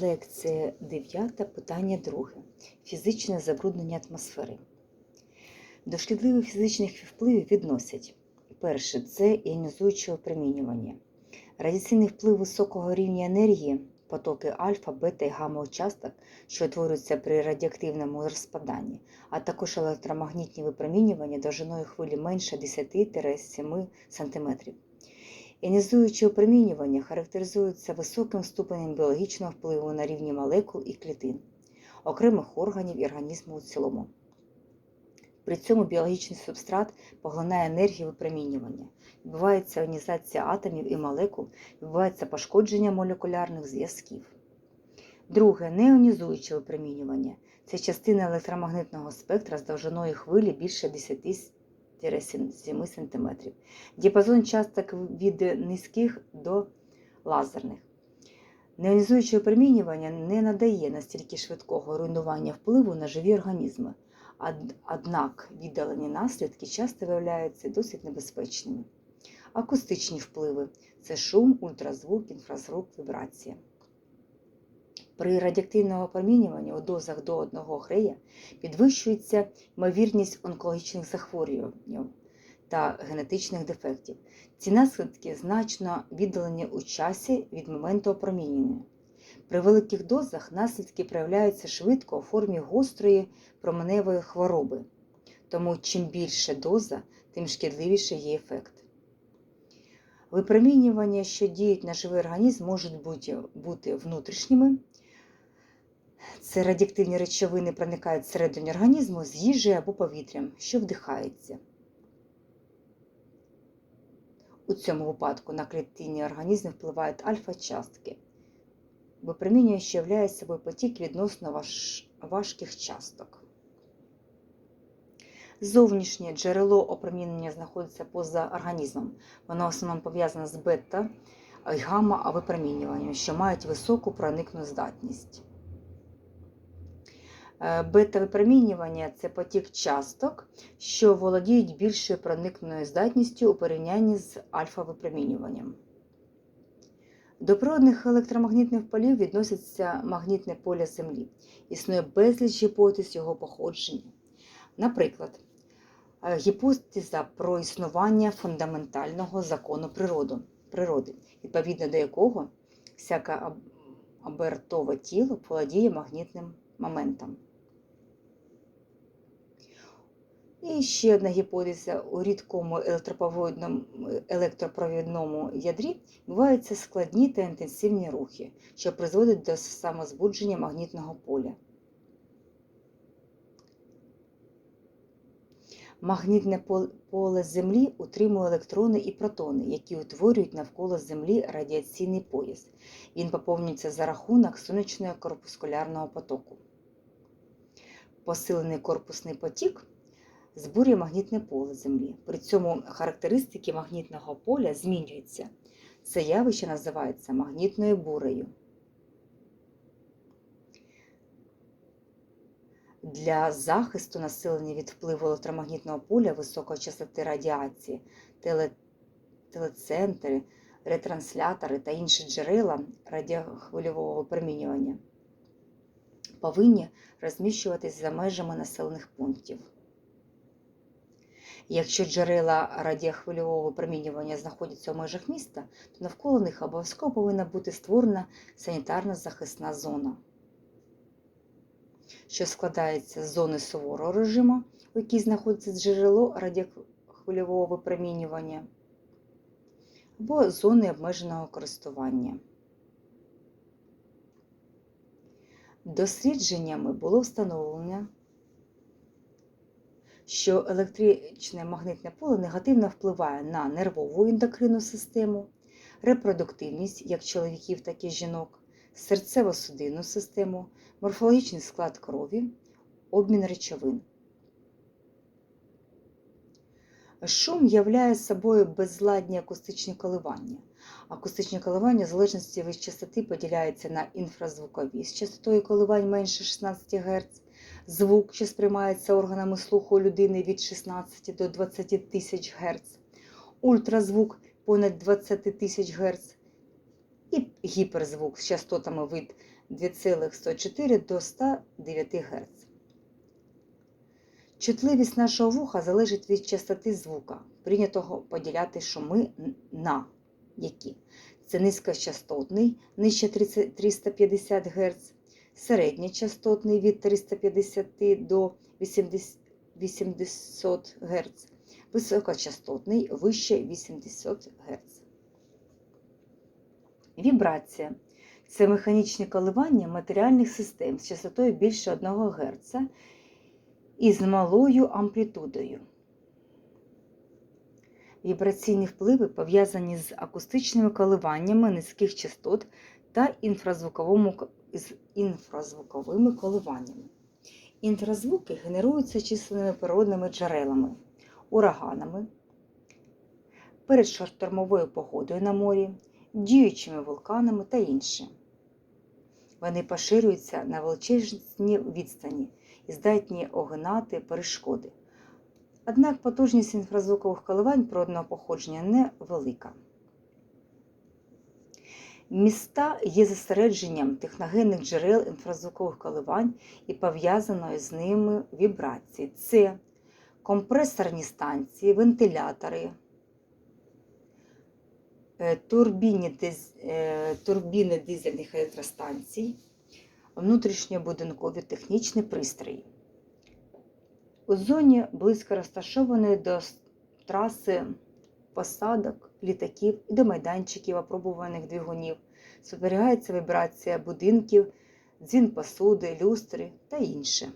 Лекція 9, питання 2. Фізичне забруднення атмосфери. До шкідливих фізичних впливів відносять перше це іонізуюче опромінювання, радіаційний вплив високого рівня енергії, потоки альфа, бета і гамма участок, що утворюються при радіоактивному розпаданні, а також електромагнітні випромінювання довжиною хвилі менше 10-7 см. Іонізуюче опромінювання характеризується високим ступенем біологічного впливу на рівні молекул і клітин, окремих органів і організму у цілому. При цьому біологічний субстрат поглинає енергію випромінювання, відбувається іонізація атомів і молекул, відбувається пошкодження молекулярних зв'язків. Друге неіонізуюче випромінювання це частина електромагнитного спектра з довжиною хвилі більше 10 7 см. Діапазон часток від низьких до лазерних. Неонізуюче опромінювання не надає настільки швидкого руйнування впливу на живі організми, однак віддалені наслідки часто виявляються досить небезпечними. Акустичні впливи це шум, ультразвук, інфразвук, вібрація. При радіоактивному опромінюванні у дозах до 1 грея підвищується ймовірність онкологічних захворювань та генетичних дефектів. Ці наслідки значно віддалені у часі від моменту опромінювання. При великих дозах наслідки проявляються швидко у формі гострої променевої хвороби, тому чим більше доза, тим шкідливіше є ефект. Випромінювання, що діють на живий організм, можуть бути внутрішніми. Це радіоактивні речовини проникають всередині організму з їжею або повітрям, що вдихається. У цьому випадку на клітинні організму впливають альфа-частки. Випромінювання що являє собою потік відносно важ... важких часток. Зовнішнє джерело опромінення знаходиться поза організмом. Воно в основному пов'язане з бета і гамма випромінюванням, що мають високу проникну здатність. Бета-випромінювання це потік часток, що володіють більшою проникною здатністю у порівнянні з альфа-випромінюванням. До природних електромагнітних полів відноситься магнітне поле Землі. Існує безліч гіпотез його походження. Наприклад, гіпотеза про існування фундаментального закону природи, відповідно до якого всяке обертове тіло володіє магнітним моментом. І ще одна гіпотеза у рідкому електропровідному ядрі відбуваються складні та інтенсивні рухи, що призводять до самозбудження магнітного поля. Магнітне поле Землі утримує електрони і протони, які утворюють навколо Землі радіаційний пояс. Він поповнюється за рахунок сонячного корпускулярного потоку. Посилений корпусний потік збурює магнітне поле Землі. При цьому характеристики магнітного поля змінюються. Це явище називається магнітною бурею. Для захисту населення від впливу електромагнітного поля високої частоти радіації, теле... телецентри, ретранслятори та інші джерела радіохвильового випромінювання повинні розміщуватись за межами населених пунктів. Якщо джерела радіохвильового випромінювання знаходяться у межах міста, то навколо них обов'язково повинна бути створена санітарна захисна зона, що складається з зони суворого режиму, у якій знаходиться джерело радіохвильового випромінювання, або зони обмеженого користування. Дослідженнями було встановлено, що електричне магнитне поле негативно впливає на нервову ендокринну систему, репродуктивність як чоловіків, так і жінок, серцево-судинну систему, морфологічний склад крові, обмін речовин. Шум являє собою безладні акустичні коливання. Акустичні коливання в залежності від частоти поділяються на інфразвукові з частотою коливань менше 16 Гц, звук, що сприймається органами слуху людини від 16 до 20 тисяч Гц, ультразвук понад 20 тисяч Гц і гіперзвук з частотами від 2,104 до 109 Гц. Чутливість нашого вуха залежить від частоти звука, прийнятого поділяти шуми на які. Це низькочастотний нижче 350 Гц, середньочастотний від 350 до 80 80 Гц, високочастотний вище 80 Гц. Вібрація це механічне коливання матеріальних систем з частотою більше 1 Гц і з малою амплітудою. Вібраційні впливи пов'язані з акустичними коливаннями низьких частот та інфразвуковому ко- з інфразвуковими коливаннями. Інфразвуки генеруються численними природними джерелами, ураганами, передштормовою погодою на морі, діючими вулканами та інше. Вони поширюються на величезні відстані і здатні огинати перешкоди. Однак потужність інфразвукових коливань природного походження невелика. Міста є зосередженням техногенних джерел інфразвукових коливань і пов'язаної з ними вібрації. Це компресорні станції, вентилятори, е, турбіні, диз- е, турбіни дизельних електростанцій, внутрішньобудинкові технічні пристрої. У зоні близько розташованої до траси посадок, літаків і до майданчиків опробуваних двигунів спостерігається вібрація будинків, дзвін посуди, люстри та інше.